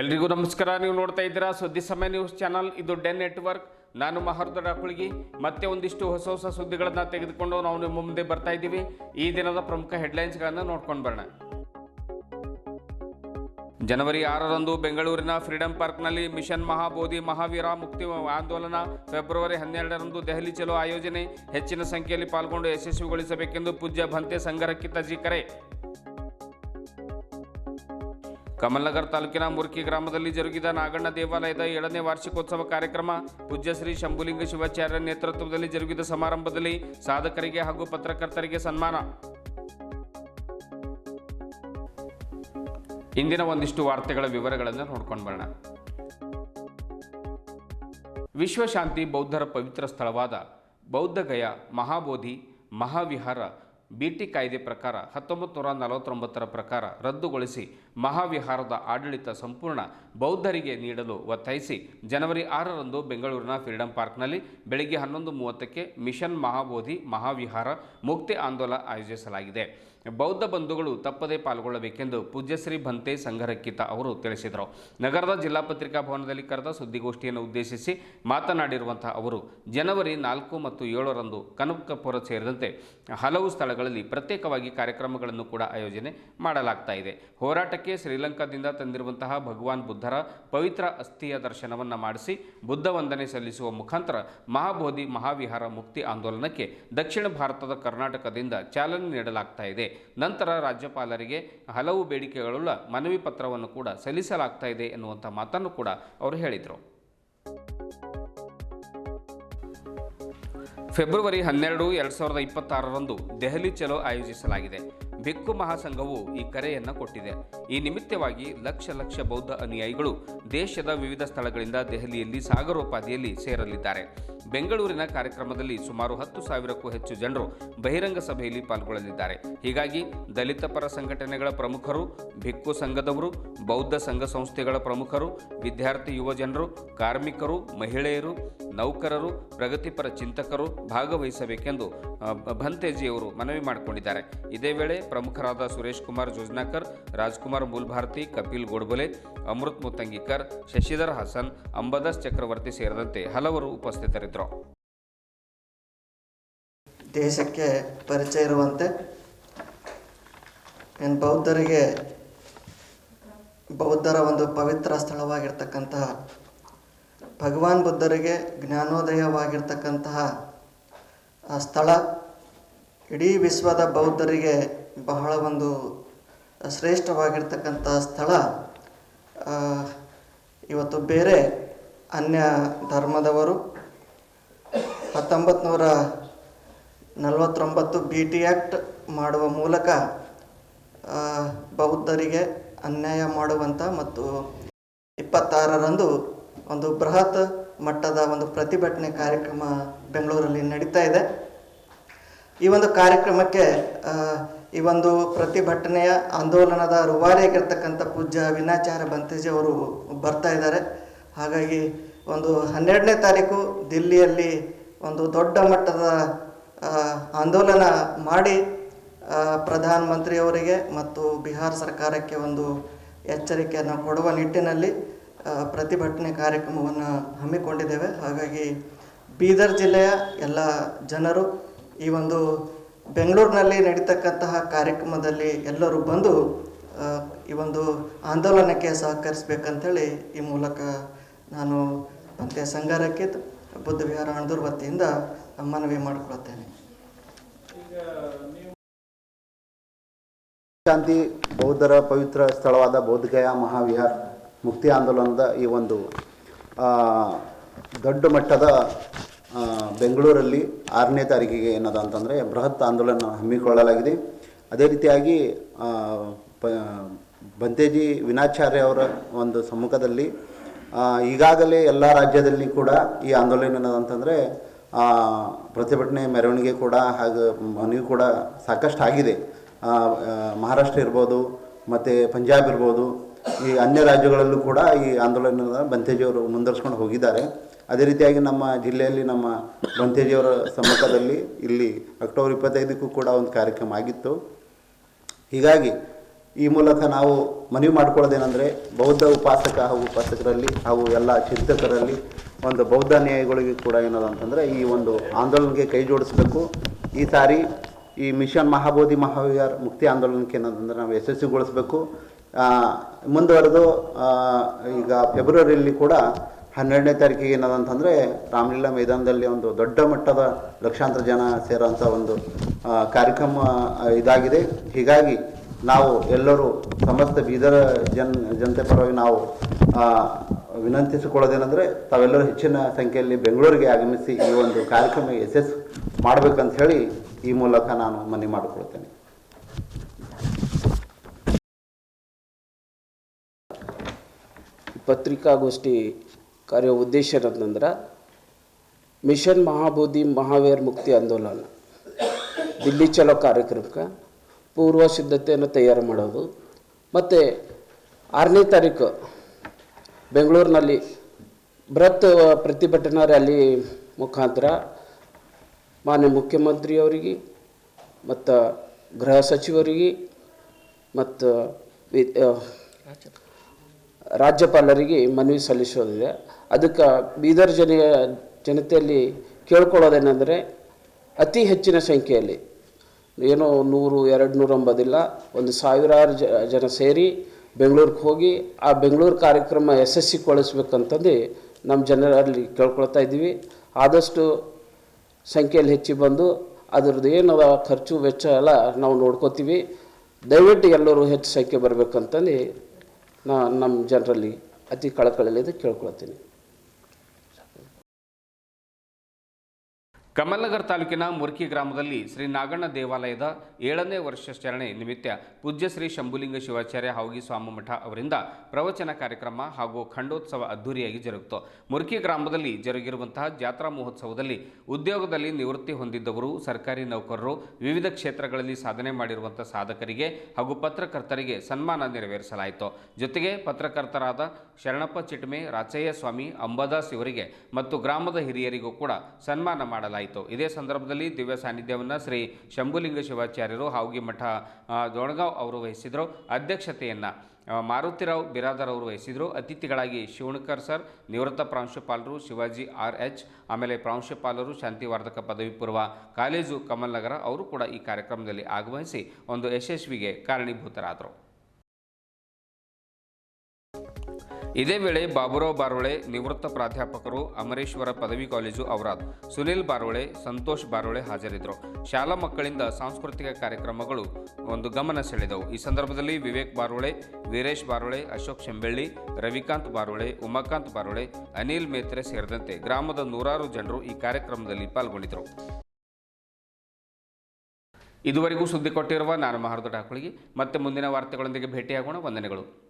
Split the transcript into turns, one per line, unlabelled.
ಎಲ್ರಿಗೂ ನಮಸ್ಕಾರ. ನೀವು ನೋಡ್ತಾ ಇದ್ದೀರಾ ಸುದ್ದಿ ಸಮಯ ನ್ಯೂಸ್ ಚಾನಲ್. ಇದು ಡೆನ್ ನೆಟ್ವರ್ಕ್. ನಾನು ಮಹರ್ದ ಡಾಕುಳಿಗಿ ಮತ್ತೆ ಒಂದಿಷ್ಟು ಹೊಸ ಹೊಸ ಸುದ್ದಿಗಳನ್ನ ತೆಗೆದುಕೊಂಡು ನಾವು ನಿಮ್ಮ ಮುಂದೆ ಬರ್ತಾ ಇದ್ದೀವಿ. ಈ ದಿನದ ಪ್ರಮುಖ ಹೆಡ್ಲೈನ್ಸ್ಗಳನ್ನು ನೋಡ್ಕೊಂಡು ಬರೋಣ. ಜನವರಿ ಆರರಂದು ಬೆಂಗಳೂರಿನ ಫ್ರೀಡಂ ಪಾರ್ಕ್ನಲ್ಲಿ ಮಿಷನ್ ಮಹಾಬೋಧಿ ಮಹಾವೀರ ಮುಕ್ತಿ ಆಂದೋಲನ. ಫೆಬ್ರವರಿ ಹನ್ನೆರಡರಂದು ದೆಹಲಿ ಚಲೋ ಆಯೋಜನೆ. ಹೆಚ್ಚಿನ ಸಂಖ್ಯೆಯಲ್ಲಿ ಪಾಲ್ಗೊಂಡು ಯಶಸ್ವಿಗೊಳಿಸಬೇಕೆಂದು ಪೂಜ್ಯ ಭಂತೆ ಸಂಗರಕ್ಕಿತ ಜಿ ಕರೆ. ಕಮಲ್ನಗರ್ ತಾಲೂಕಿನ ಮುರ್ಕಿ ಗ್ರಾಮದಲ್ಲಿ ಜರುಗಿದ ನಾಗಣ್ಣ ದೇವಾಲಯದ ಏಳನೇ ವಾರ್ಷಿಕೋತ್ಸವ ಕಾರ್ಯಕ್ರಮ ಪೂಜ್ಯ ಶ್ರೀ ಶಂಭುಲಿಂಗ ಶಿವಾಚಾರ್ಯ ನೇತೃತ್ವದಲ್ಲಿ ಜರುಗಿದ ಸಮಾರಂಭದಲ್ಲಿ ಸಾಧಕರಿಗೆ ಹಾಗೂ ಪತ್ರಕರ್ತರಿಗೆ ಸನ್ಮಾನ. ಇಂದಿನ ಒಂದಿಷ್ಟು ವಾರ್ತೆಗಳ ವಿವರಗಳನ್ನು ನೋಡ್ಕೊಂಡು ಬರೋಣ. ವಿಶ್ವಶಾಂತಿ ಬೌದ್ಧರ ಪವಿತ್ರ ಸ್ಥಳವಾದ ಬೌದ್ಧಗಯ ಮಹಾಬೋಧಿ ಮಹಾವಿಹಾರ ಬಿಟಿ ಕಾಯ್ದೆ ಪ್ರಕಾರ ಹತ್ತೊಂಬತ್ತು ನೂರ ನಲವತ್ತೊಂಬತ್ತರ ಪ್ರಕಾರ ರದ್ದುಗೊಳಿಸಿ ಮಹಾವಿಹಾರದ ಆಡಳಿತ ಸಂಪೂರ್ಣ ಬೌದ್ಧರಿಗೆ ನೀಡಲು ಒತ್ತಾಯಿಸಿ ಜನವರಿ ಆರರಂದು ಬೆಂಗಳೂರಿನ ಫ್ರೀಡಂ ಪಾರ್ಕ್ನಲ್ಲಿ ಬೆಳಗ್ಗೆ ಹನ್ನೊಂದು ಮೂವತ್ತಕ್ಕೆ ಮಿಷನ್ ಮಹಾಬೋಧಿ ಮಹಾವಿಹಾರ ಮುಕ್ತಿ ಆಂದೋಲನ ಆಯೋಜಿಸಲಾಗಿದೆ. ಬೌದ್ಧ ಬಂಧುಗಳು ತಪ್ಪದೇ ಪಾಲ್ಗೊಳ್ಳಬೇಕೆಂದು ಪೂಜ್ಯಶ್ರೀ ಭಂತೆ ಸಂಘರಕ್ಕಿತ ಅವರು ತಿಳಿಸಿದರು. ನಗರದ ಜಿಲ್ಲಾ ಪತ್ರಿಕಾ ಭವನದಲ್ಲಿ ಕರೆದ ಸುದ್ದಿಗೋಷ್ಠಿಯನ್ನು ಉದ್ದೇಶಿಸಿ ಮಾತನಾಡಿರುವಂತಹ ಅವರು, ಜನವರಿ ನಾಲ್ಕು ಮತ್ತು ಏಳರಂದು ಕನಕಪುರ ಸೇರಿದಂತೆ ಹಲವು ಸ್ಥಳಗಳಲ್ಲಿ ಪ್ರತ್ಯೇಕವಾಗಿ ಕಾರ್ಯಕ್ರಮಗಳನ್ನು ಕೂಡ ಆಯೋಜನೆ ಮಾಡಲಾಗ್ತಾ ಇದೆ. ಹೋರಾಟಕ್ಕೆ ಶ್ರೀಲಂಕಾದಿಂದ ತಂದಿರುವಂತಹ ಭಗವಾನ್ ಬುದ್ಧರ ಪವಿತ್ರ ಅಸ್ಥಿಯ ದರ್ಶನವನ್ನು ಮಾಡಿಸಿ ಬುದ್ಧ ವಂದನೆ ಸಲ್ಲಿಸುವ ಮುಖಾಂತರ ಮಹಾಬೋಧಿ ಮಹಾವಿಹಾರ ಮುಕ್ತಿ ಆಂದೋಲನಕ್ಕೆ ದಕ್ಷಿಣ ಭಾರತದ ಕರ್ನಾಟಕದಿಂದ ಚಾಲನೆ ನೀಡಲಾಗ್ತಾ ಇದೆ. ನಂತರ ರಾಜ್ಯಪಾಲರಿಗೆ ಹಲವು ಬೇಡಿಕೆಗಳುಳ್ಳ ಮನವಿ ಪತ್ರವನ್ನು ಕೂಡ ಸಲ್ಲಿಸಲಾಗ್ತಾ ಇದೆ ಎನ್ನುವಂಥ ಮಾತನ್ನು ಕೂಡ ಅವರು ಹೇಳಿದರು. ಫೆಬ್ರವರಿ ಹನ್ನೆರಡು, ಎರಡು ಸಾವಿರದ ಇಪ್ಪತ್ತಾರರಂದು ದೆಹಲಿ ಚಲೋ ಆಯೋಜಿಸಲಾಗಿದೆ. ಭಿಕ್ಕು ಮಹಾಸಂಘವು ಈ ಕರೆಯನ್ನು ಕೊಟ್ಟಿದೆ. ಈ ನಿಮಿತ್ತವಾಗಿ ಲಕ್ಷ ಲಕ್ಷ ಬೌದ್ಧ ಅನುಯಾಯಿಗಳು ದೇಶದ ವಿವಿಧ ಸ್ಥಳಗಳಿಂದ ದೆಹಲಿಯಲ್ಲಿ ಸಾಗರೋಪಾದಿಯಲ್ಲಿ ಸೇರಲಿದ್ದಾರೆ. ಬೆಂಗಳೂರಿನ ಕಾರ್ಯಕ್ರಮದಲ್ಲಿ ಸುಮಾರು ಹತ್ತು ಸಾವಿರಕ್ಕೂ ಹೆಚ್ಚು ಜನರು ಬಹಿರಂಗ ಸಭೆಯಲ್ಲಿ ಪಾಲ್ಗೊಳ್ಳಲಿದ್ದಾರೆ. ಹೀಗಾಗಿ ದಲಿತ ಪರ ಸಂಘಟನೆಗಳ ಪ್ರಮುಖರು, ಭಿಕ್ಕು ಸಂಘದವರು, ಬೌದ್ಧ ಸಂಘ ಸಂಸ್ಥೆಗಳ ಪ್ರಮುಖರು, ವಿದ್ಯಾರ್ಥಿ ಯುವ ಜನರು, ಕಾರ್ಮಿಕರು, ಮಹಿಳೆಯರು ನೌಕರರು, ಪ್ರಗತಿಪರ ಚಿಂತಕರು ಭಾಗವಹಿಸಬೇಕೆಂದು ಭಂತೇಜಿಯವರು ಮನವಿ ಮಾಡಿಕೊಂಡಿದ್ದಾರೆ. ಇದೇ ವೇಳೆ ಪ್ರಮುಖರಾದ ಸುರೇಶ್ ಕುಮಾರ್ ಜೋಜ್ನಾಕರ್, ರಾಜ್ಕುಮಾರ್ ಮೂಲ್ಭಾರತಿ, ಕಪಿಲ್ ಗೋಡ್ಬೊಲೆ, ಅಮೃತ್ ಮುತ್ತಂಗಿಕರ್, ಶಶಿಧರ್ ಹಸನ್, ಅಂಬದಾಸ್ ಚಕ್ರವರ್ತಿ ಸೇರಿದಂತೆ ಹಲವರು ಉಪಸ್ಥಿತರಿದ್ದರು.
ದೇಶಕ್ಕೆ ಪರಿಚಯ ಇರುವಂತೆ ಏನು ಬೌದ್ಧರಿಗೆ ಬೌದ್ಧರ ಒಂದು ಪವಿತ್ರ ಸ್ಥಳವಾಗಿರ್ತಕ್ಕಂತಹ ಭಗವಾನ್ ಬುದ್ಧರಿಗೆ ಜ್ಞಾನೋದಯವಾಗಿರ್ತಕ್ಕಂತಹ ಆ ಸ್ಥಳ ಇಡೀ ವಿಶ್ವದ ಬೌದ್ಧರಿಗೆ ಬಹಳ ಒಂದು ಶ್ರೇಷ್ಠವಾಗಿರ್ತಕ್ಕಂತಹ ಸ್ಥಳ. ಇವತ್ತು ಬೇರೆ ಅನ್ಯ ಧರ್ಮದವರು ಹತ್ತೊಂಬತ್ತು ನೂರ ನಲವತ್ತೊಂಬತ್ತು ಬಿ ಟಿ ಆ್ಯಕ್ಟ್ ಮಾಡುವ ಮೂಲಕ ಬೌದ್ಧರಿಗೆ ಅನ್ಯಾಯ ಮಾಡುವಂಥ ಮತ್ತು ಇಪ್ಪತ್ತಾರರಂದು ಒಂದು ಬೃಹತ್ ಮಟ್ಟದ ಒಂದು ಪ್ರತಿಭಟನೆ ಕಾರ್ಯಕ್ರಮ ಬೆಂಗಳೂರಲ್ಲಿ ನಡೀತಾ ಇದೆ. ಈ ಒಂದು ಕಾರ್ಯಕ್ರಮಕ್ಕೆ ಈ ಒಂದು ಪ್ರತಿಭಟನೆಯ ಆಂದೋಲನದ ರುವಾರಿಯಾಗಿರ್ತಕ್ಕಂಥ ಪೂಜ್ಯ ವಿನಾಚಾರ ಬಂತೇಜಿ ಅವರು ಬರ್ತಾ ಇದ್ದಾರೆ. ಹಾಗಾಗಿ ಒಂದು ಹನ್ನೆರಡನೇ ತಾರೀಕು ದಿಲ್ಲಿಯಲ್ಲಿ ಒಂದು ದೊಡ್ಡ ಮಟ್ಟದ ಆಂದೋಲನ ಮಾಡಿ ಪ್ರಧಾನ ಪ್ರಧಾನಮಂತ್ರಿಯವರಿಗೆ ಮತ್ತು ಬಿಹಾರ್ ಸರ್ಕಾರಕ್ಕೆ ಒಂದು ಎಚ್ಚರಿಕೆಯನ್ನು ಕೊಡುವ ನಿಟ್ಟಿನಲ್ಲಿ ಪ್ರತಿಭಟನೆ ಕಾರ್ಯಕ್ರಮವನ್ನು ಹಮ್ಮಿಕೊಂಡಿದ್ದೇವೆ. ಹಾಗಾಗಿ ಬೀದರ್ ಜಿಲ್ಲೆಯ ಎಲ್ಲ ಜನರು ಈ ಒಂದು ಬೆಂಗಳೂರಿನಲ್ಲಿ ನಡೀತಕ್ಕಂತಹ ಕಾರ್ಯಕ್ರಮದಲ್ಲಿ ಎಲ್ಲರೂ ಬಂದು ಈ ಒಂದು ಆಂದೋಲನಕ್ಕೆ ಸಹಕರಿಸಬೇಕಂತೇಳಿ ಈ ಮೂಲಕ ನಾನು ಮತ್ತೆ ಸಂಘರಕ್ಕೆ ಬುದ್ಧ ವಿಹಾರ ಅಣದೂರ್ ವತಿಯಿಂದ ಮನವಿ ಮಾಡಿಕೊಳ್ತೇನೆ
ಶಾಂತಿ ಬೌದ್ಧರ ಪವಿತ್ರ ಸ್ಥಳವಾದ ಬೌದ್ಧಗಯಾ ಮಹಾವಿಹಾರ್ ಮುಕ್ತಿ ಆಂದೋಲನದ ಈ ಒಂದು ದೊಡ್ಡ ಮಟ್ಟದ ಬೆಂಗಳೂರಲ್ಲಿ ಆರನೇ ತಾರೀಕಿಗೆ ಏನದ ಅಂತಂದರೆ ಬೃಹತ್ ಆಂದೋಲನ ಹಮ್ಮಿಕೊಳ್ಳಲಾಗಿದೆ. ಅದೇ ರೀತಿಯಾಗಿ ಪ, ಬಂತೇಜಿ ವಿನಾಚಾರ್ಯ ಅವರ ಒಂದು ಸಮ್ಮುಖದಲ್ಲಿ ಈಗಾಗಲೇ ಎಲ್ಲ ರಾಜ್ಯದಲ್ಲಿ ಕೂಡ ಈ ಆಂದೋಲನ ಏನದಂತಂದರೆ ಪ್ರತಿಭಟನೆ ಮೆರವಣಿಗೆ ಕೂಡ ಹಾಗೂ, ಮನವಿ ಕೂಡ ಸಾಕಷ್ಟು ಆಗಿದೆ ಮಹಾರಾಷ್ಟ್ರ ಇರ್ಬೋದು, ಮತ್ತು ಪಂಜಾಬ್ ಇರ್ಬೋದು ಈ ಅನ್ಯ ರಾಜ್ಯಗಳಲ್ಲೂ ಕೂಡ ಈ ಆಂದೋಲನದ ಬಂತೇಜಿಯವರು ಮುಂದುವರಿಸ್ಕೊಂಡು ಹೋಗಿದ್ದಾರೆ. ಅದೇ ರೀತಿಯಾಗಿ ನಮ್ಮ ಜಿಲ್ಲೆಯಲ್ಲಿ ನಮ್ಮ ಬಂತೇಜಿಯವರ ಸಮ್ಮುಖದಲ್ಲಿ ಇಲ್ಲಿ ಅಕ್ಟೋಬರ್ ಇಪ್ಪತ್ತೈದಕ್ಕೂ ಕೂಡ ಒಂದು ಕಾರ್ಯಕ್ರಮ ಆಗಿತ್ತು. ಹೀಗಾಗಿ ಈ ಮೂಲಕ ನಾವು ಮನವಿ ಮಾಡ್ಕೊಳ್ಳೋದೇನೆಂದರೆ ಬೌದ್ಧ ಉಪಾಸಕ ಹಾಗೂ ಉಪಾಸಕರಲ್ಲಿ ಹಾಗೂ ಎಲ್ಲ ಚಿಂತಕರಲ್ಲಿ ಒಂದು ಬೌದ್ಧ ನ್ಯಾಯಗಳಿಗೆ ಕೂಡ ಏನದು ಅಂತಂದರೆ ಈ ಒಂದು ಆಂದೋಲನಕ್ಕೆ ಕೈ ಜೋಡಿಸಬೇಕು. ಈ ಸಾರಿ ಈ ಮಿಷನ್ ಮಹಾಬೋಧಿ ಮಹಾವಿಹಾರ ಮುಕ್ತಿ ಆಂದೋಲನಕ್ಕೆ ಏನಂತಂದರೆ ನಾವು ಯಶಸ್ವಿಗೊಳಿಸಬೇಕು. ಮುಂದುವರೆದು ಈಗ ಫೆಬ್ರವರಿಯಲ್ಲಿ ಕೂಡ ಹನ್ನೆರಡನೇ ತಾರೀಕಿಗೆ ಏನದಂತಂದರೆ ರಾಮಲೀಲಾ ಮೈದಾನದಲ್ಲಿ ಒಂದು ದೊಡ್ಡ ಮಟ್ಟದ ಲಕ್ಷಾಂತರ ಜನ ಸೇರೋಂಥ ಒಂದು ಕಾರ್ಯಕ್ರಮ ಇದಾಗಿದೆ. ಹೀಗಾಗಿ ನಾವು ಎಲ್ಲರೂ ಸಮಸ್ತ ಬೀದರ ಜನ, ಜನತೆ ಪರವಾಗಿ ನಾವು ವಿನಂತಿಸಿಕೊಳ್ಳೋದೇನೆಂದರೆ ತಾವೆಲ್ಲರೂ ಹೆಚ್ಚಿನ ಸಂಖ್ಯೆಯಲ್ಲಿ ಬೆಂಗಳೂರಿಗೆ ಆಗಮಿಸಿ ಈ ಒಂದು ಕಾರ್ಯಕ್ರಮ ಯಶಸ್ಸು ಮಾಡಬೇಕಂತ ಹೇಳಿ ಈ ಮೂಲಕ ನಾನು ಮನವಿ ಮಾಡಿಕೊಳ್ತೇನೆ.
ಪತ್ರಿಕಾಗೋಷ್ಠಿ ಕಾರ್ಯ ಉದ್ದೇಶ ಏನಂತಂದ್ರೆ ಮಿಷನ್ ಮಹಾಬೋಧಿ ಮಹಾವೀರ್ ಮುಕ್ತಿ ಆಂದೋಲನ. ದಿಲ್ಲಿ ಚಲೋ ಕಾರ್ಯಕ್ರಮಕ್ಕೆ ಪೂರ್ವ ಸಿದ್ಧತೆಯನ್ನು ತಯಾರು ಮಾಡೋದು. ಮತ್ತು ಆರನೇ ತಾರೀಕು ಬೆಂಗಳೂರಿನಲ್ಲಿ ಬೃಹತ್ ಪ್ರತಿಭಟನಾ ರ್ಯಾಲಿ ಮುಖಾಂತರ ಮಾನ್ಯ ಮುಖ್ಯಮಂತ್ರಿಯವರಿಗೆ ಮತ್ತು ಗೃಹ ಸಚಿವರಿಗೆ ಮತ್ತು ರಾಜ್ಯಪಾಲರಿಗೆ ಮನವಿ ಸಲ್ಲಿಸೋದಿದೆ. ಅದಕ್ಕೆ ಬೀದರ್ ಜನ ಜನತೆಯಲ್ಲಿ ಕೇಳ್ಕೊಳ್ಳೋದೇನೆಂದರೆ ಅತಿ ಹೆಚ್ಚಿನ ಸಂಖ್ಯೆಯಲ್ಲಿ ಏನೋ ನೂರು, ಎರಡು ನೂರು ಎಂಬುದಿಲ್ಲ ಒಂದು ಸಾವಿರಾರು ಜನ ಸೇರಿ ಬೆಂಗಳೂರಿಗೆ ಹೋಗಿ ಆ ಬೆಂಗಳೂರು ಕಾರ್ಯಕ್ರಮ ಯಶಸ್ವಿಗೊಳಿಸ್ಬೇಕಂತಂದು ನಮ್ಮ ಜನರಲ್ಲಿ ಕೇಳ್ಕೊಳ್ತಾ ಇದ್ದೀವಿ. ಆದಷ್ಟು ಸಂಖ್ಯೆಯಲ್ಲಿ ಹೆಚ್ಚಿ ಬಂದು ಅದ್ರದ್ದು ಏನದ ಖರ್ಚು ವೆಚ್ಚ ಎಲ್ಲ ನಾವು ನೋಡ್ಕೋತೀವಿ. ದಯವಿಟ್ಟು ಎಲ್ಲರೂ ಹೆಚ್ಚು ಸಂಖ್ಯೆ ಬರಬೇಕಂತಂದು ನಾ ನಮ್ಮ ಜನರಲ್ಲಿ ಅತಿ ಕಳಕಳಿಯಿಂದ ಕೇಳ್ಕೊಳ್ತೀನಿ.
ಕಮಲ್ನಗರ್ ತಾಲೂಕಿನ ಮುರ್ಕಿ ಗ್ರಾಮದಲ್ಲಿ ಶ್ರೀ ನಾಗಣ್ಣ ದೇವಾಲಯದ ಏಳನೇ ವರ್ಷಾಚರಣೆ ನಿಮಿತ್ತ ಪೂಜ್ಯ ಶ್ರೀ ಶಂಭುಲಿಂಗ ಶಿವಾಚಾರ್ಯ ಹಾವಗಿ ಸ್ವಾಮಮಠ ಅವರಿಂದ ಪ್ರವಚನ ಕಾರ್ಯಕ್ರಮ ಹಾಗೂ ಖಂಡೋತ್ಸವ ಅದ್ದೂರಿಯಾಗಿ ಜರುಗಿತು. ಮುರ್ಕಿ ಗ್ರಾಮದಲ್ಲಿ ಜರುಗಿರುವಂತಹ ಜಾತ್ರಾ ಮಹೋತ್ಸವದಲ್ಲಿ ಉದ್ಯೋಗದಲ್ಲಿ ನಿವೃತ್ತಿ ಹೊಂದಿದ್ದವರು, ಸರ್ಕಾರಿ ನೌಕರರು, ವಿವಿಧ ಕ್ಷೇತ್ರಗಳಲ್ಲಿ ಸಾಧನೆ ಮಾಡಿರುವಂಥ ಸಾಧಕರಿಗೆ ಹಾಗೂ ಪತ್ರಕರ್ತರಿಗೆ ಸನ್ಮಾನ ನೆರವೇರಿಸಲಾಯಿತು. ಜೊತೆಗೆ ಪತ್ರಕರ್ತರಾದ ಶರಣಪ್ಪ ಚಿಟ್ಮೆ, ರಾಚಯ್ಯ ಸ್ವಾಮಿ, ಅಂಬಾದಾಸ್ ಇವರಿಗೆ ಮತ್ತು ಗ್ರಾಮದ ಹಿರಿಯರಿಗೂ ಕೂಡ ಸನ್ಮಾನ ಮಾಡಲಾಯಿತು. ಇದೇ ಸಂದರ್ಭದಲ್ಲಿ ದಿವ್ಯ ಸಾನ್ನಿಧ್ಯವನ್ನು ಶ್ರೀ ಶಂಭುಲಿಂಗ ಶಿವಾಚಾರ್ಯರು ಹಾವುಗಿ ಮಠ ದೋಣಗಾವ್ ಅವರು ವಹಿಸಿದರು. ಅಧ್ಯಕ್ಷತೆಯನ್ನು ಮಾರುತಿರಾವ್ ಬಿರಾದರ್ ಅವರು ವಹಿಸಿದರು. ಅತಿಥಿಗಳಾಗಿ ಶಿವಣಕರ್ ಸರ್, ನಿವೃತ್ತ ಪ್ರಾಂಶುಪಾಲರು ಶಿವಾಜಿ ಆರ್ ಎಚ್, ಆಮೇಲೆ ಪ್ರಾಂಶುಪಾಲರು ಶಾಂತಿವರ್ಧಕ ಪದವಿ ಪೂರ್ವ ಕಾಲೇಜು ಕಮಲ್ ನಗರ ಅವರು ಕೂಡ ಈ ಕಾರ್ಯಕ್ರಮದಲ್ಲಿ ಆಗಮಿಸಿ ಒಂದು ಯಶಸ್ವಿಗೆ ಕಾರಣೀಭೂತರಾದರು. ಇದೇ ವೇಳೆ ಬಾಬುರಾವ್ ಬಾರೋಳೆ ನಿವೃತ್ತ ಪ್ರಾಧ್ಯಾಪಕರು ಅಮರೇಶ್ವರ ಪದವಿ ಕಾಲೇಜು ಔರಾದ್, ಸುನಿಲ್ ಬಾರೋಳೆ, ಸಂತೋಷ್ ಬಾರೋಳೆ ಹಾಜರಿದ್ದರು. ಶಾಲಾ ಮಕ್ಕಳಿಂದ ಸಾಂಸ್ಕೃತಿಕ ಕಾರ್ಯಕ್ರಮಗಳು ಒಂದು ಗಮನ ಸೆಳೆದವು. ಈ ಸಂದರ್ಭದಲ್ಲಿ ವಿವೇಕ್ ಬಾರೋಳೆ, ವೀರೇಶ್ ಬಾರೋಳೆ, ಅಶೋಕ್ ಶೆಂಬೆಳ್ಳಿ ರವಿಕಾಂತ್ ಬಾರೋಳೆ, ಉಮಾಕಾಂತ್ ಬಾರೋಳೆ, ಅನಿಲ್ ಮೇತ್ರೆ ಸೇರಿದಂತೆ ಗ್ರಾಮದ ನೂರಾರು ಜನರು ಈ ಕಾರ್ಯಕ್ರಮದಲ್ಲಿ ಪಾಲ್ಗೊಂಡಿದ್ದರು. ಇದುವರೆಗೂ ಸುದ್ದಿ ಕೊಟ್ಟಿರುವ ನಾನು ಮಹಾರದ ಠಾಕುಳಿಗೆ ಮತ್ತೆ ಮುಂದಿನ ವಾರ್ತೆಗಳೊಂದಿಗೆ ಭೇಟಿಯಾಗೋಣ. ವಂದನೆಗಳು.